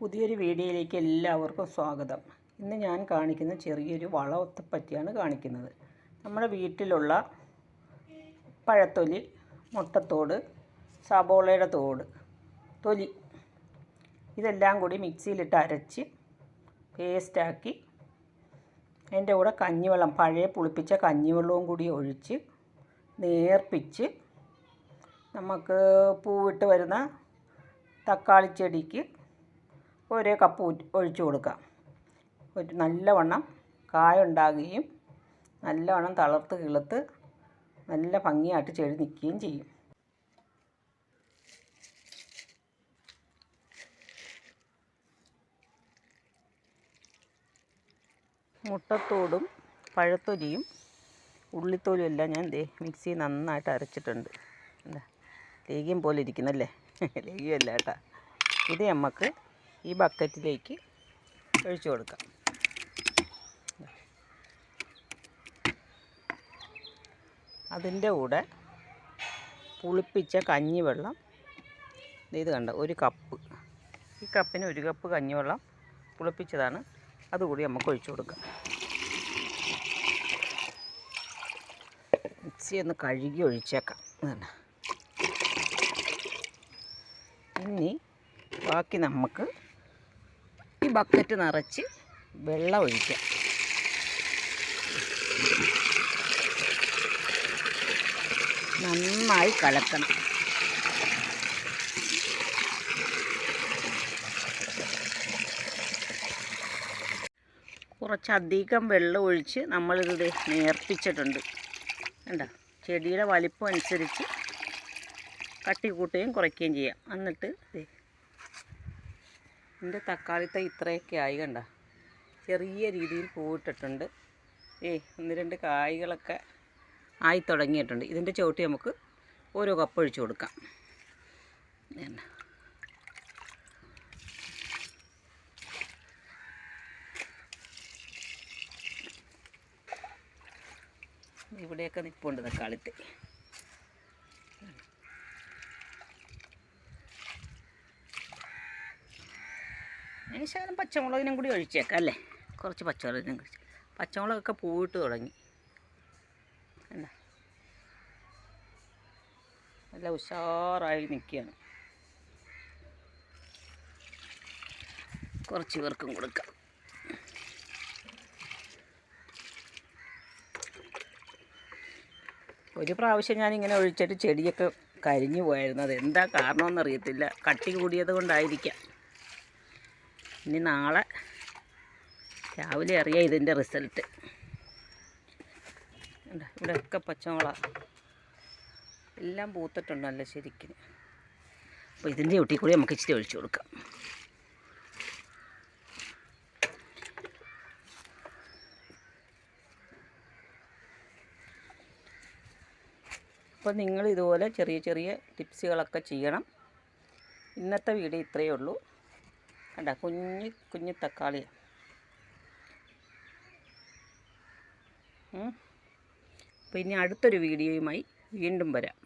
പുതിയൊരു വീഡിയോയിലേക്ക് എല്ലാവർക്കും സ്വാഗതം. ഇന്ന് ഞാൻ കാണിക്കുന്ന ചെറിയൊരു വളത്തെ പറ്റിയാണ് കാണിക്കുന്നത്. നമ്മുടെ വീട്ടിലുള്ള പഴത്തൊലി മുട്ടത്തോട് സബോളയുടെ തോട് തൊലി ഇതെല്ലാം കൂടി മിക്സിയിലിട്ട് അരച്ച് പേസ്റ്റാക്കി അതിന്റെ കൂടെ കഞ്ഞിവെള്ളം പഴയ പുളിപ്പിച്ച കഞ്ഞിവെള്ളവും കൂടി ഒഴിച്ച് നേർപ്പിച്ച് നമുക്ക് പൂവിട്ട് വരുന്ന തക്കാളി ചെടിക്ക് ഒരേ കപ്പ് ഒഴിച്ചു കൊടുക്കാം ഒരു നല്ലവണ്ണം കായുണ്ടാകുകയും നല്ലവണ്ണം തളർത്ത് കിളുത്ത് നല്ല ഭംഗിയായിട്ട് ചെടി നിൽക്കുകയും ചെയ്യും. മുട്ടത്തോടും പഴത്തൊലിയും ഉള്ളിത്തോലും എല്ലാം ഞാൻ ദേ മിക്സി നന്നായിട്ട് അരച്ചിട്ടുണ്ട്. എന്താ ലേഗ്യം പോലെ ഇരിക്കുന്നല്ലേ? ലേഗ്യമല്ല കേട്ടോ. ഇത് നമുക്ക് ഈ ബക്കറ്റിലേക്ക് ഒഴിച്ചു കൊടുക്കാം. അതിന്റെ കൂടെ പുളിപ്പിച്ച കഞ്ഞിവെള്ളം. ഇത് കണ്ട ഒരു കപ്പ്. ഈ കപ്പിന് ഒരു കപ്പ് കഞ്ഞിവെള്ളം പുളിപ്പിച്ചതാണ്. അതുകൂടി നമുക്ക് ഒഴിച്ചു കൊടുക്കാം. മിക്സി ഒന്ന് കഴുകി ഒഴിച്ചേക്കാം. ഇതാണ്. ഇനി ബാക്കി നമുക്ക് ഈ ബക്കറ്റ് നിറച്ച് വെള്ളം ഒഴിക്കാം നന്നായി കലക്കണം. കുറച്ചധികം വെള്ളം ഒഴിച്ച് നമ്മളിത് നേർപ്പിച്ചിട്ടുണ്ട്. കണ്ട? ചെടിയുടെ വലിപ്പം അനുസരിച്ച് കട്ടി കൂട്ടുകയും കുറയ്ക്കുകയും ചെയ്യാം. എന്നിട്ട് എന്റെ തക്കാളിത്ത ഇത്രയൊക്കെ ആയി കണ്ട. ചെറിയ രീതിയിൽ പൂവിട്ടിട്ടുണ്ട്. ഏയ് ഒന്ന് രണ്ട് കായ്കളൊക്കെ ആയി തുടങ്ങിയിട്ടുണ്ട്. ഇതിന്റെ ചോട്ടി നമുക്ക് ഓരോ കപ്പ് ഒഴിച്ച് കൊടുക്കാം. ഇവിടെയൊക്കെ നിൽപ്പുണ്ട് തക്കാളിത്തൈ. ഇനി ശകലം പച്ചമുളകിനും കൂടി ഒഴിച്ചേക്കാം അല്ലേ? കുറച്ച് പച്ചമുളകിനും കൂടി പച്ചമുളകൊക്കെ പൂവിട്ട് തുടങ്ങി. എന്താ നല്ല ഉഷാറായി നിൽക്കുകയാണ്. കുറച്ച് പേർക്കും കൊടുക്കാം. ഒരു പ്രാവശ്യം ഞാനിങ്ങനെ ഒഴിച്ചിട്ട് ചെടിയൊക്കെ കരിഞ്ഞു പോയായിരുന്നു. അത് എന്താ കാരണമെന്നറിയത്തില്ല. കട്ടി കൂടിയത് കൊണ്ടായിരിക്കാം. ഇനി നാളെ രാവിലെ അറിയാം ഇതിന്റെ റിസൾട്ട്. ഇവിടെയൊക്കെ പച്ചമുള എല്ലാം പൂത്തിട്ടുണ്ടല്ലോ ശരിക്കും. അപ്പോൾ ഇതിന്റെ ഒട്ടി കൂടി നമുക്ക് ഇച്ചിരി ഒഴിച്ചു കൊടുക്കാം. അപ്പോൾ നിങ്ങൾ ഇതുപോലെ ചെറിയ ചെറിയ ടിപ്സുകളൊക്കെ ചെയ്യണം. ഇന്നത്തെ വീഡിയോ ഇത്രയേ ഉള്ളൂ. കണ്ട കുഞ്ഞ് കുഞ്ഞ് തക്കാളി. അപ്പോൾ ഇനി അടുത്തൊരു വീഡിയോയുമായി വീണ്ടും വരാം.